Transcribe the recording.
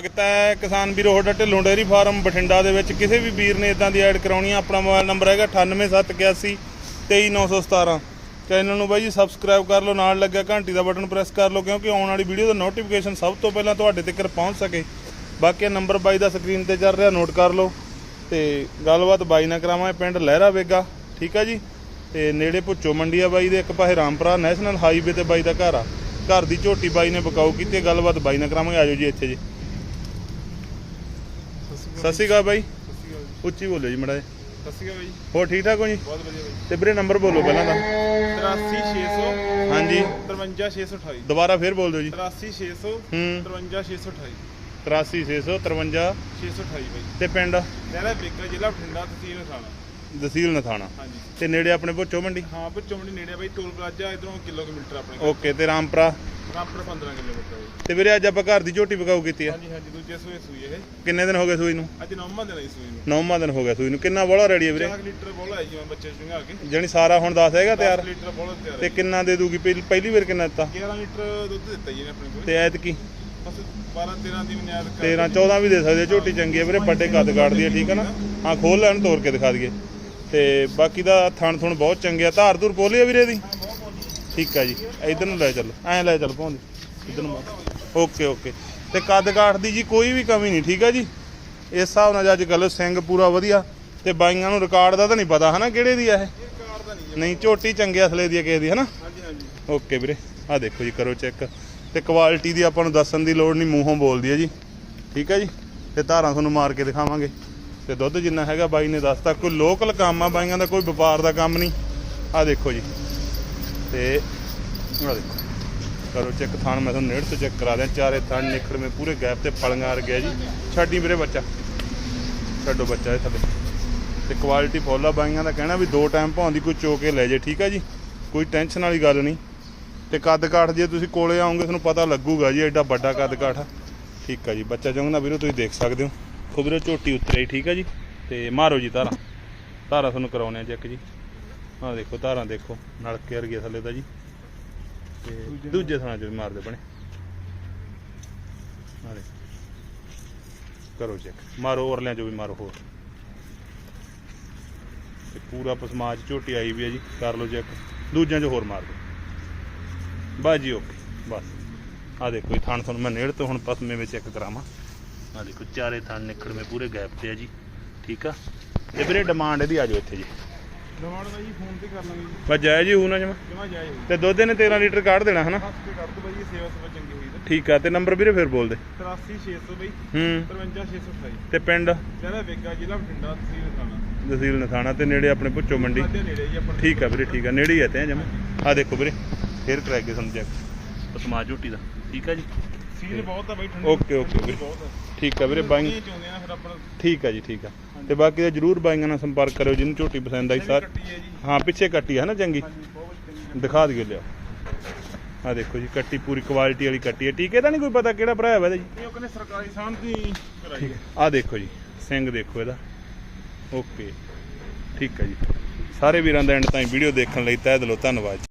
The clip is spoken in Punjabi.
ਸਵਾਗਤ ਹੈ ਕਿਸਾਨ ਵੀਰੋ, ਤੁਹਾਡਾ ਢਿੱਲੋਂ ਡੇਅਰੀ ਫਾਰਮ ਬਠਿੰਡਾ ਦੇ ਵਿੱਚ। ਕਿਸੇ ਵੀ ਵੀਰ ਨੇ ਇਦਾਂ ਦੀ ਐਡ ਕਰਾਉਣੀ ਆ, ਆਪਣਾ ਮੋਬਾਈਲ ਨੰਬਰ ਹੈਗਾ 98781 23917 ਚੈਨਲ ਨੂੰ ਬਾਈ ਜੀ ਸਬਸਕ੍ਰਾਈਬ ਕਰ ਲਓ, ਨਾਲ ਲੱਗਿਆ ਘੰਟੀ ਦਾ ਬਟਨ ਪ੍ਰੈਸ ਕਰ ਲਓ, ਕਿਉਂਕਿ ਆਉਣ ਵਾਲੀ ਵੀਡੀਓ ਦਾ ਨੋਟੀਫਿਕੇਸ਼ਨ ਸਭ ਤੋਂ ਪਹਿਲਾਂ ਤੁਹਾਡੇ ਤੱਕ ਪਹੁੰਚ ਸਕੇ। ਬਾਕੀ ਇਹ ਨੰਬਰ ਬਾਈ ਦਾ ਸਕਰੀਨ ਤੇ ਚੱਲ ਰਿਹਾ ਨੋਟ ਕਰ ਲਓ। ਤੇ ਗੱਲਬਾਤ ਬਾਈ ਨਾਲ ਕਰਾਵਾਂਗੇ, ਪਿੰਡ ਲਹਿਰਾ ਵੇਗਾ, ਠੀਕ ਆ ਜੀ? ਤੇ ਨੇੜੇ ਭੁੱਚੋ ਮੰਡੀ ਆ ਬਾਈ ਦੇ, ਇੱਕ ਪਾਸੇ ਰਾਮਪੁਰਾ ਨੈਸ਼ਨਲ ਹਾਈਵੇ ਤੇ ਬਾਈ ਦਾ ਘਰ ਆ। ਘਰ ਦੀ ਝੋਟੀ ਬਾਈ ਨੇ ਬਕਾਊ ਕੀਤੀ ਗੱਲਬਾਤ ਬਾਈ ਨਾਲ ਕਰਾਵਾਂਗੇ, ਆਜੋ ਜੀ ਇੱਥੇ ਜੀ। ਸਤਿ ਸ਼੍ਰੀ ਅਕਾਲ ਬਾਈ। ਉੱਚੀ ਬੋਲੋ ਜੀ ਮੜਾ ਸਤਿ ਸ਼੍ਰੀ ਅਕਾਲ ਜੀ ਹੋਰ ਠੀਕ ਠਾਕ ਹੋ ਜੀ? ਬਹੁਤ ਵਧੀਆ ਬਾਈ। ਤੇ ਵੀਰੇ ਨੰਬਰ ਬੋਲੋ ਪਹਿਲਾਂ ਤਾਂ। 83600 ਹਾਂਜੀ। 53628 ਦੁਬਾਰਾ ਫੇਰ ਬੋਲ ਦਿਓ ਜੀ। 83600 ਹੂੰ। 53628 83653 628 ਬਾਈ। ਤੇ ਪਿੰਡ? ਲਹਿਰਾ ਬੇਕਾ ਜ਼ਿਲ੍ਹਾ ਬਠਿੰਡਾ ਤਹਿਸੀਲ ਥਾਣਾ ਦਸੀਲ ਨਥਾਣਾ। ਹਾਂਜੀ। ਤੇ ਨੇੜੇ ਆਪਣੇ ਭੁੱਚੋ ਮੰਡੀ? ਹਾਂ ਬੱਚੋ ਮੰਡੀ ਨੇੜੇ ਆ ਬਾਈ ਟੋਲ ਪਲਾਜ਼ਾ ਇਧਰੋਂ ਕਿਲੋਮੀਟਰ ਆਪਣੇ ਕੋਲ। ਓਕੇ ਤੇ ਰਾਮਪੁਰਾ? ਰਾਮਪੁਰ 15 ਕਿਲੋਮੀਟਰ ਬਾਈ। ਤੇ ਵੀਰੇ ਅੱਜ ਆਪਾਂ ਘਰ ਦੀ ਝੋਟੀ ਬਕਾਊ ਕੀਤੀ ਆ। ਹਾਂਜੀ ਹਾਂਜੀ ਦੂਜੇ ਸੂਏ ਸੂਈ ਇਹ। ਕਿੰਨੇ ਦਿਨ ਹੋ ਗਏ ਸੂਈ ਨੂੰ? ਅੱਜ ਨੌਵਾਂ ਦਿਨ ਆਈ ਸੂਈ ਨੂੰ। ਨੌਵਾਂ ਦਿਨ ਹੋ ਗਿਆ ਸੂਈ ਨੂੰ। ਕਿੰਨਾ ਬੋਲਾ ਰੈਡੀ ਹੈ ਵੀਰੇ? 4 ਲੀਟਰ ਬੋਲਾ ਆਈ ਜਿਵੇਂ ਬੱਚੇ ਚੁੰਗਾ ਕੇ। ਜਾਣੀ ਸਾਰਾ ਹੁਣ ਦੱਸ ਹੈਗਾ 10 ਤਿਆਰ ਲੀਟਰ ਬੋਲਾ ਤਿਆਰ ਤੇ ਹੈ ਕਿੰਨਾ ਦੇ ਦੂਗੀ? ਪਹਿਲੀ ਪਹਿਲੀ ਵਾਰ ਕਿੰਨਾ ਦਿੱਤਾ? 11 ਲੀਟਰ ਦੁੱਧ ਦਿੱਤਾ ਜੀ ਨੇ ਆਪਣੇ ਕੋਲ। ਤੇ ਐਤਕੀ? ਬਸ 12 13 ਦੀ ਕਰ 13 14 ਵੀ ਦੇ ਸਕਦੇ ਆ, ਝੋਟੀ ਚੰਗੀ ਹੈ ਵੀਰੇ ਵੱਡੇ ਕੱਦ ਕਾਟਦੀ ਹੈ ਠੀਕ ਹੈ ਨਾ? ਹਾਂ ਖੋਲ ਲੈਣ ਤੋੜ ਕੇ ਦਿਖਾ ਦਈਏ। ਤੇ ਬਾਕੀ ਦਾ ਥਣ ਥੁਣ ਬਹੁਤ ਚੰਗੇ ਆ। ਧਾਰ ਧੂਰ ਪੋਲੀ ਆ ਵੀਰੇ ਦੀ? ਠੀਕ ਆ ਜੀ। ਇਧਰ ਨੂੰ ਲੈ ਚੱਲ। ਐਂ ਲੈ ਚੱਲ ਪਹੁੰਚ ਇਧਰ ਨੂੰ ਓਕੇ ਓਕੇ। ਤੇ ਕੱਦ ਕਾਠ ਦੀ ਜੀ ਕੋਈ ਵੀ ਕਮੀ ਨਹੀਂ ਠੀਕ ਆ ਜੀ? ਇਸ ਹਿਸਾਬ ਨਾਲ ਅੱਜ ਗੱਲ ਸਿੰਘ ਪੂਰਾ ਵਧੀਆ ਤੇ ਬਾਈਆਂ ਨੂੰ ਰਿਕਾਰਡ ਦਾ ਤਾਂ ਨਹੀਂ ਪਤਾ ਹਨਾ? ਕਿਹੜੇ ਦੀ ਆ ਇਹ? ਨਹੀਂ ਨਹੀਂ ਝੋਟੀ ਚੰਗੇ ਅਸਲੇ ਦੀ ਆ ਕਿਸੇ ਦੀ ਹਨਾ? ਹਾਂਜੀ ਹਾਂਜੀ। ਓਕੇ ਵੀਰੇ। ਆ ਦੇਖੋ ਜੀ ਕਰੋ ਚੈੱਕ। ਤੇ ਕੁਆਲਿਟੀ ਦੀ ਆਪਾਂ ਨੂੰ ਦੱਸਣ ਦੀ ਲੋੜ ਨਹੀਂ ਮੂੰਹੋਂ ਬੋਲਦੀ ਹੈ ਜੀ। ਠੀਕ ਹੈ ਜੀ? ਤੇ ਧਾਰਾਂ ਤੁਹਾਨੂੰ ਮਾਰ ਕੇ ਦਿਖਾਵਾਂਗੇ। ਤੇ ਦੁੱਧ ਜਿੰਨਾ ਹੈਗਾ ਬਾਈ ਨੇ ਦੱਸਤਾ ਕੋਈ ਲੋਕਲ ਕੰਮ ਆ, ਬਾਈਆਂ ਦਾ ਕੋਈ ਵਪਾਰ ਦਾ ਕੰਮ ਨਹੀਂ। ਆ ਦੇਖੋ ਜੀ। ਤੇ ਆ ਦੇਖੋ। ਕਰੋ ਚੈੱਕ ਥਾਣ, ਮੈਂ ਤੁਹਾਨੂੰ ਨੇੜ ਤੋਂ ਚੈੱਕ ਕਰਾ ਦਿਆਂ। ਚਾਰੇ ਥਾਣ ਨਿਖੜਵੇਂ ਪੂਰੇ ਗੈਪ ਤੇ ਪਲੰਗਾਂ ਆ ਗਿਆ ਜੀ। ਛੱਡੀ ਵੀਰੇ ਬੱਚਾ। ਛੱਡੋ ਬੱਚਾ ਇਹ ਥੱਲੇ। ਤੇ ਕੁਆਲਿਟੀ ਫੁੱਲ ਆ, ਬਾਈਆਂ ਦਾ ਕਹਿਣਾ ਵੀ ਦੋ ਟਾਈਮ ਭਾਉਂਦੀ ਕੋਈ ਚੋ ਕੇ ਲੈ ਜੇ, ਠੀਕ ਆ ਜੀ? ਕੋਈ ਟੈਨਸ਼ਨ ਵਾਲੀ ਗੱਲ ਨਹੀਂ। ਤੇ ਕੱਦ ਕਾਠ ਜੇ ਤੁਸੀਂ ਕੋਲੇ ਆਉਂਗੇ ਤੁਹਾਨੂੰ ਪਤਾ ਲੱਗੂਗਾ ਜੀ, ਐਡਾ ਵੱਡਾ ਕੱਦ ਕਾਠ ਆ। ਠੀਕ ਆ ਜੀ। ਬੱਚਾ ਚੁੰਗਦਾ ਵੀਰੋ, ਤੁਸੀਂ ਦੇਖ ਸਕਦੇ ਹੋ। ਖੋ ਵੀਰੋ ਝੋਟੀ ਉਤਰੇ ਠੀਕ ਹੈ ਜੀ? ਤੇ ਮਾਰੋ ਜੀ ਧਾਰਾ ਧਾਰਾ ਤੁਹਾਨੂੰ ਕਰਾਉਣੇ ਆ ਚੈੱਕ ਜੀ। ਆਹ ਦੇਖੋ ਧਾਰਾਂ ਦੇਖੋ, ਨਲਕੇ ਵਰਗੇ ਥੱਲੇ ਦਾ ਜੀ। ਤੇ ਦੂਜੇ ਥਾਂ 'ਚ ਵੀ ਮਾਰਦੇ ਬਣੇ। ਆਹ ਦੇਖੋ। ਕਰੋ ਚੈੱਕ। ਮਾਰੋ ਔਰਲਿਆਂ 'ਚੋਂ ਵੀ ਮਾਰੋ ਹੋਰ। ਤੇ ਪੂਰਾ ਪਸਮਾਜ ਝੋਟੀ ਆਈ ਵੀ ਹੈ ਜੀ। ਕਰ ਲਓ ਚੈੱਕ। ਦੂਜਿਆਂ 'ਚ ਹੋਰ ਮਾਰ ਦਿਓ। ਬਸ ਓਕੇ। ਬਸ। ਆ ਦੇਖੋ, ਇਹ ਥਣ ਤੁਹਾਨੂੰ ਮੈਂ ਨੇੜ ਤੋਂ ਹੁਣ ਪਸਮੇ ਵਿੱਚ ਚੈੱਕ ਕਰਾਵਾਂ। ਆ ਦੇਖੋ ਚਾਰੇ ਥਣ ਨਿਕੜਵੇਂ ਪੂਰੇ ਗੈਪ ਤੇ ਆ ਜੀ ਠੀਕ ਆ? ਤੇ ਵੀਰੇ ਡਿਮਾਂਡ ਇਹਦੀ ਆ ਜਾਓ ਇੱਥੇ ਜੀ। ਡਿਮਾਂਡ ਬਾਈ ਜੀ ਫੋਨ ਤੇ ਕਰ ਲਾਂਗੇ ਜੀ। ਬਸ ਜਮਾ। ਜਮਾ ਹੋਈ ਤੇ ਦੁੱਧ ਨੇ 13 ਲੀਟਰ ਕੱਢ ਦੇਣਾ ਹਨਾ? ਹੱਸ ਕੇ ਕਰ ਦੋ ਬਾਈ ਇਹ ਸੇਵਾ ਸੇਵਾ ਚੰਗੀ ਹੋਈ ਤਾਂ। ਠੀਕ ਆ ਤੇ ਨੰਬਰ ਵੀਰੇ ਫਿਰ ਬੋਲ ਦੇ 83600 ਬਾਈ। ਹੂੰ। 53628 ਤੇ ਪਿੰਡ? ਜਿਹੜਾ ਵੇਗਾ ਜ਼ਿਲ੍ਹਾ ਬਠਿੰਡਾ ਤਹਿਸੀਲ ਥਾਣਾ। ਤਹਿਸੀਲ ਨਥਾਣਾ ਤੇ ਨੇੜੇ ਆਪਣੇ ਭੁੱਚੋ ਮੰਡੀ। ਸਾਡੇ ਨੇੜੇ ਜੀ ਆਪਣੇ ਠੀਕ ਆ ਵੀਰੇ ਠੀਕ ਆ। ਨੇੜੇ ਹੀ ਆ ਤੇ ਜਮਾ। ਆ ਦੇਖੋ ਵੀਰੇ ਫੇਰ ਕਰਾ ਕੇ ਸਾਨੂੰ ਚੈੱਕ ਪਸਮਾ ਝੋਟੀ ਦਾ। ਠੀਕ ਆ ਜੀ। ਸੀਲ ਬਹੁਤ ਆ ਬਾਈ ਠੰਡੀ ਓਕੇ, ਓਕੇ, ਵੀਰੇ। ਠੀਕ ਆ ਵੀਰੇ ਬਾਈ ਚਾਹੁੰਦੇ ਆ ਫਿਰ ਆਪਾਂ ਠੀਕ ਆ ਜੀ ਠੀਕ ਆ। ਤੇ ਬਾਕੀ ਦਾ ਜਰੂਰ ਬਾਈਆਂ ਨਾਲ ਸੰਪਰਕ ਕਰਿਓ ਜਿਹਨੂੰ ਝੋਟੀ ਪਸੰਦ ਆਈ ਸਰ ਹੈ ਹਾਂ ਪਿੱਛੇ ਕੱਟੀ ਹੈ ਨਾ ਚੰਗੀ? ਦਿਖਾ ਦਿਓ ਲਿਆ ਆ ਦੇਖੋ ਜੀ ਕੱਟੀ ਪੂਰੀ ਕੁਆਲਿਟੀ ਵਾਲੀ ਕੱਟੀ ਹੈ। ਟੀਕੇ ਦਾ ਨਹੀਂ ਕੋਈ ਪਤਾ ਕਿਹੜਾ ਭਰਾ ਹੈ ਇਹਦਾ ਜੀ? ਇਹ ਉਹ ਕਹਿੰਦੇ ਸਰਕਾਰੀ ਸਾਂਝ ਦੀ ਕਰਾਈ ਹੈ। ਆ। ਦੇਖੋ ਜੀ ਸਿੰਘ ਦੇਖੋ ਇਹਦਾ। ਓਕੇ। ਠੀਕ ਹੈ ਜੀ। ਸਾਰੇ ਵੀਰਾਂ ਦਾ ਐਂਡ ਤਾਈਂ ਵੀਡੀਓ ਦੇਖਣ ਲਈ ਤਹਿ ਦਿਲੋਂ ਧੰਨਵਾਦ